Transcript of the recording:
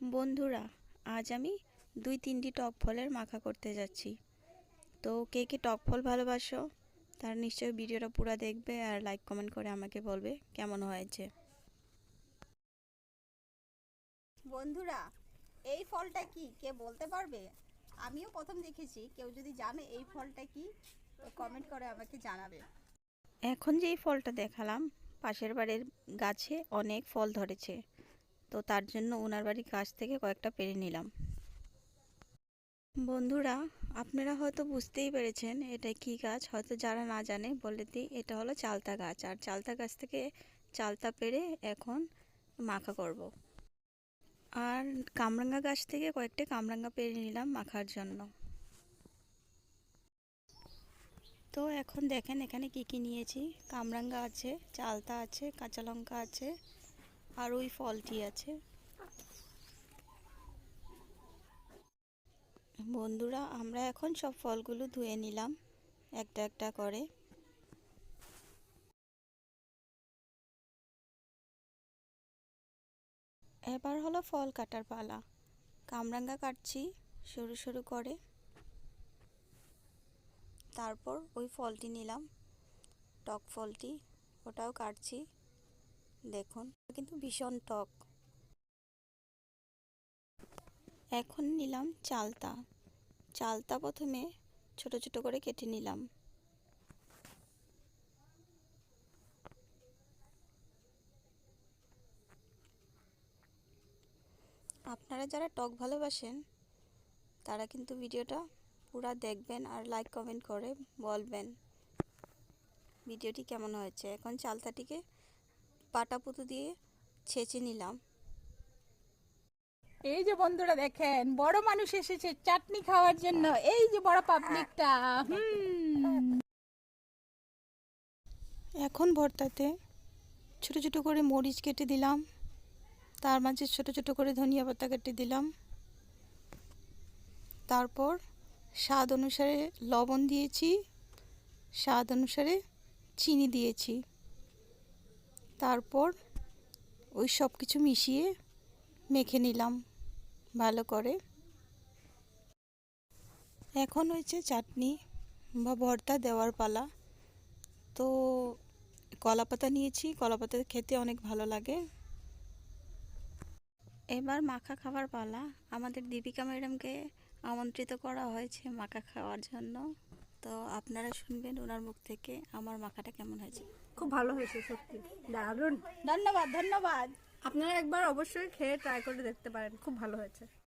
বন্ধুরা আজ আমি দুই তিনটি টক ফলের মাখা করতে যাচ্ছি। তো কে কে টক ফল ভালোবাসো তার নিশ্চয়ই ভিডিওটা পুরো দেখবে আর লাইক কমেন্ট করে আমাকে বলবে কেমন হয়েছে। বন্ধুরা এই ফলটা কি? কে বলতে পারবে? আমিও প্রথম দেখেছি কেউ যদি জানে এই ফলটা কি কমেন্ট করে আমাকে জানাবে। এখন যে এই ফলটা দেখালাম পাশের বাড়ির গাছে অনেক ফল ধরেছে। তো তার জন্য ওনার বাড়ির গাছ থেকে কয়েকটা পেরে নিলাম। বন্ধুরা, আপনারা হয়তো বুঝতেই পেরেছেন এটা কি গাছ। হয়তো যারা না জানে বলে দিই, এটা হলো চালতা গাছ। আর চালতা গাছ থেকে চালতা পেরে এখন মাখা করব। আর কামরাঙ্গা গাছ থেকে কয়েকটা কামরাঙ্গা পেরে নিলাম মাখার জন্য। তো এখন দেখেন এখানে কি কি নিয়েছি। কামরাঙ্গা আছে, চালতা আছে, কাঁচা লঙ্কা আছে আর ওই ফলটি আছে। বন্ধুরা, আমরা এখন সব ফলগুলো ধুয়ে নিলাম, একটা একটা করে। এবার হলো ফল কাটার পালা। কামরাঙ্গা কাটছি সরু সরু করে। তারপর ওই ফলটি নিলাম, টক ফলটি, ওটাও কাটছি। দেখুন, কিন্তু ভীষণ টক। এখন নিলাম চালতা। চালতা প্রথমে ছোট ছোট করে কেটে নিলাম। আপনারা যারা টক ভালোবাসেন, তারা কিন্তু ভিডিওটা পুরা দেখবেন আর লাইক কমেন্ট করে বলবেন, ভিডিওটি কেমন হয়েছে। এখন চালতাটিকে পাটা পুতো দিয়ে ছেঁচে নিলাম। এই যে বন্ধুরা দেখেন বড় মানুষ এসেছে চাটনি খাওয়ার জন্য। এই যে বড় পাবলিকটা হুম। এখন ভর্তাতে ছোট ছোট করে মরিচ কেটে দিলাম। তার মাঝে ছোট ছোট করে ধনিয়া পাতা কেটে দিলাম। তারপর স্বাদ অনুসারে লবণ দিয়েছি স্বাদ অনুসারে চিনি দিয়েছি। তারপর ওই সব কিছু মিশিয়ে মেখে নিলাম ভালো করে। এখন হয়েছে চাটনি বা ভর্তা দেওয়ার পালা। তো কলা পাতা নিয়েছি কলা পাতা খেতে অনেক ভালো লাগে। এবার মাখা খাবার পালা। আমাদের দীপিকা ম্যাডামকে আমন্ত্রিত করা হয়েছে মাখা খাওয়ার জন্য। তো আপনারা শুনবেন ওনার মুখ থেকে আমার মাখাটা কেমন হয়েছে। খুব ভালো হয়েছে সত্যি। দারুণ। ধন্যবাদ ধন্যবাদ। আপনারা একবার অবশ্যই খেয়ে ট্রাই করে দেখতে পারেন খুব ভালো হয়েছে।